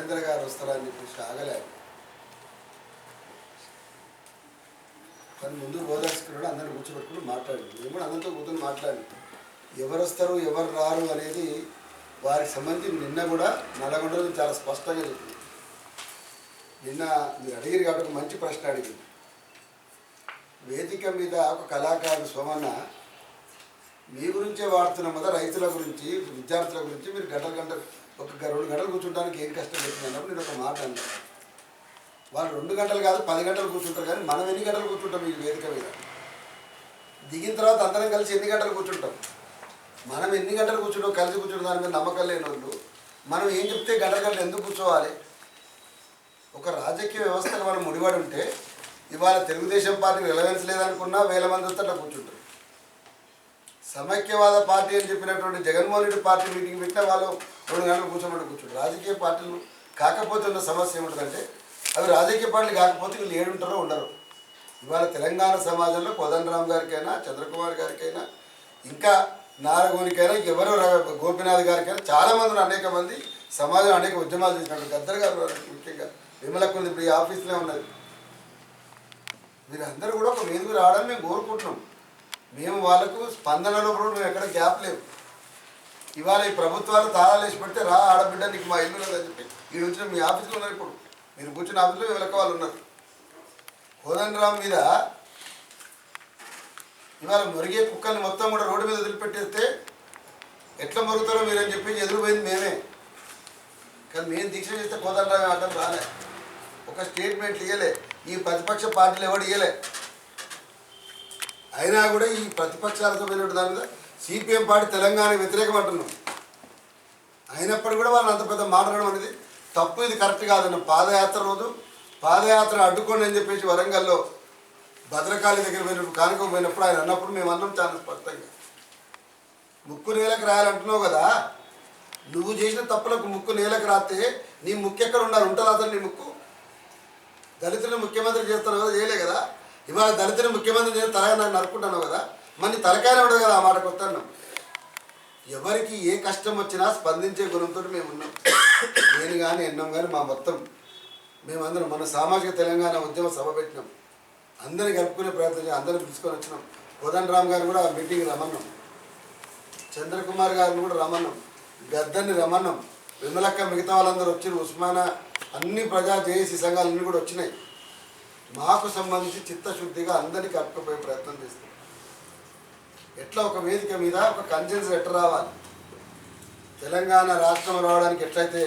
నరేంద్ర గారు వస్తారని చెప్పేసి ఆగలేదు. తను ముందు బోధాసుకున్నాడు అందరిని కూర్చోబెట్టుకుని మాట్లాడింది మేము కూడా అందరితో కూర్చొని మాట్లాడింది ఎవరు వస్తారు ఎవరు రారు అనేది వారికి సంబంధించి నిన్న కూడా నల్లగొండలో చాలా స్పష్టంగా చెప్పింది. నిన్న మీరు అడిగిరు కాబట్టి మంచి ప్రశ్న అడిగింది. వేదిక మీద ఒక కళాకారుడు సోమన్న మీ గురించే వాడుతున్నాం కదా రైతుల గురించి విద్యార్థుల గురించి మీరు గంటలు గంటలు ఒక గ- రెండు గంటలు కూర్చుంటానికి ఏం కష్టం పెట్టినప్పుడు నేను ఒక మాట అన్నాను వాళ్ళు రెండు గంటలు కాదు పది గంటలు కూర్చుంటారు కానీ మనం ఎన్ని గంటలు కూర్చుంటాం ఈ వేదిక మీద? దిగిన తర్వాత అందరం కలిసి ఎన్ని గంటలు కూర్చుంటాం? మనం ఎన్ని గంటలు కూర్చుంటాం? కలిసి కూర్చుంటాం దాని మీద నమ్మకం లేని వాళ్ళు. మనం ఏం చెప్తే గంట గంటలు ఎందుకు కూర్చోవాలి? ఒక రాజకీయ వ్యవస్థను మనం ముడిపడి ఉంటే ఇవాళ తెలుగుదేశం పార్టీ రిలవెన్స్ లేదనుకున్నా వేల మంది వస్తే అట్లా కూర్చుంటారు. సమైక్యవాద పార్టీ అని చెప్పినటువంటి జగన్మోహన్ రెడ్డి పార్టీ మీటింగ్ పెట్టిన వాళ్ళు రెండు గంటలు కూర్చోమని కూర్చోడు రాజకీయ పార్టీలు కాకపోతే ఉన్న సమస్య ఏమిటంటే అవి రాజకీయ పార్టీలు కాకపోతే వీళ్ళు ఏడుంటారో ఉండరు. ఇవాళ తెలంగాణ సమాజంలో కోదండరామ్ గారికైనా చంద్రకుమార్ గారికైనా ఇంకా నారగోనికైనా ఎవరో గోపినాథ్ గారికైనా చాలామంది అనేక మంది సమాజం అనేక ఉద్యమాలు చేసినట్టు గద్దర్ గారు ముఖ్యంగా విమలకు ఉంది ఇప్పుడు ఈ ఆఫీస్లో ఉన్నది అందరూ కూడా ఒక వేదిక రావడం మేము కోరుకుంటున్నాం. మేము వాళ్ళకు స్పందనలో కూడా మేము ఎక్కడ గ్యాప్ లేవు. ఇవాళ ఈ ప్రభుత్వాలు తాళాలు వేసి పెడితే రా ఆడబిడ్డ నీకు మా ఇల్లు లేదని చెప్పి ఈ వచ్చిన మీ ఆఫీస్లో ఉన్నారు ఇప్పుడు. మీరు కూర్చున్న ఆఫీస్లో వీళ్ళకి వాళ్ళు ఉన్నారు. కోదండరామ్ మీద ఇవాళ మురిగే కుక్కల్ని మొత్తం కూడా రోడ్డు మీద వదిలిపెట్టేస్తే ఎట్లా మరుగుతారో మీరని చెప్పి ఎదురుపోయింది మేమే. కానీ మేము దీక్ష చేస్తే కోదండరామే అడ్డం రాలే. ఒక స్టేట్మెంట్ ఇవ్వలే ఈ ప్రతిపక్ష పార్టీలు ఎవడు ఇవ్వలే అయినా కూడా ఈ ప్రతిపక్షాలతో పోయినట్టు దాని మీద సిపిఎం పార్టీ తెలంగాణ వ్యతిరేకం అంటున్నాం అయినప్పటికీ కూడా వాళ్ళు అంత పెద్ద మాట్లాడడం అనేది తప్పు ఇది కరెక్ట్ కాదన్న పాదయాత్ర రోజు పాదయాత్ర అడ్డుకోండి అని చెప్పేసి వరంగల్లో భద్రకాళి దగ్గర పోయినప్పుడు కానుక పోయినప్పుడు ఆయన అన్నప్పుడు మేము అన్నాం చాలా స్పష్టంగా. ముక్కు నేలకు రాయాలంటున్నావు కదా? నువ్వు చేసిన తప్పులకు ముక్కు నేలకు రాస్తే నీ ముక్కు ఎక్కడ ఉండాలి? ఉంటుంది అతను నీ ముక్కు? దళితులు ముఖ్యమంత్రి చేస్తారు కదా చేయలే కదా? ఇవాళ దళితులను ముఖ్యమంత్రి నేను తలగా నన్ను నరుకుంటాను కదా మళ్ళీ నీ తలకాయనే ఉండదు కదా ఆ మాట కొత్తన్నాం ఎవరికి ఏ కష్టం వచ్చినా స్పందించే గుణంతో మేము ఉన్నాం. నేను కానీ ఎన్నం కానీ మా మొత్తం మేమందరం మన సామాజిక తెలంగాణ ఉద్యమ సభ పెట్టినాం. అందరిని కలుపుకునే ప్రయత్నం చేసి అందరిని పిలుచుకొని వచ్చినాం. కోదండ రామ్ గారు కూడా ఆ మీటింగ్ రమన్నాం చంద్రకుమార్ గారిని కూడా రమన్నాం గద్దని రమన్నాం విమలక్క మిగతా వాళ్ళందరూ వచ్చిన ఉస్మానా అన్ని ప్రజా జేఏసీ సంఘాలన్నీ కూడా వచ్చినాయి. మాకు సంబంధించి చిత్తశుద్ధిగా అందరికీ కలుపుకుపోయే ప్రయత్నం చేస్తాం. ఎట్లా ఒక వేదిక మీద ఒక కన్సెన్స్ ఎట్లా రావాలి? తెలంగాణ రాష్ట్రం రావడానికి ఎట్లయితే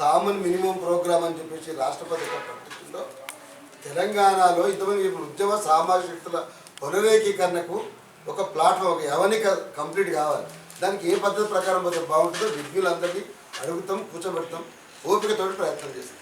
కామన్ మినిమం ప్రోగ్రామ్ అని చెప్పేసి రాష్ట్రపతి ఎట్లా ప్రకటించిందో తెలంగాణలో ఇంతమంది ఇప్పుడు ఉద్యమ సామాజిక శక్తుల పునరేకీకరణకు ఒక ప్లాట్ఫామ్ ఒక యవనిక కంప్లీట్ కావాలి. దానికి ఏ పద్ధతి ప్రకారం పోతే బాగుంటుందో విజ్ఞులందరినీ అడుగుతాం కూర్చోబెడతాం ఓపికతోటి ప్రయత్నం చేస్తాం.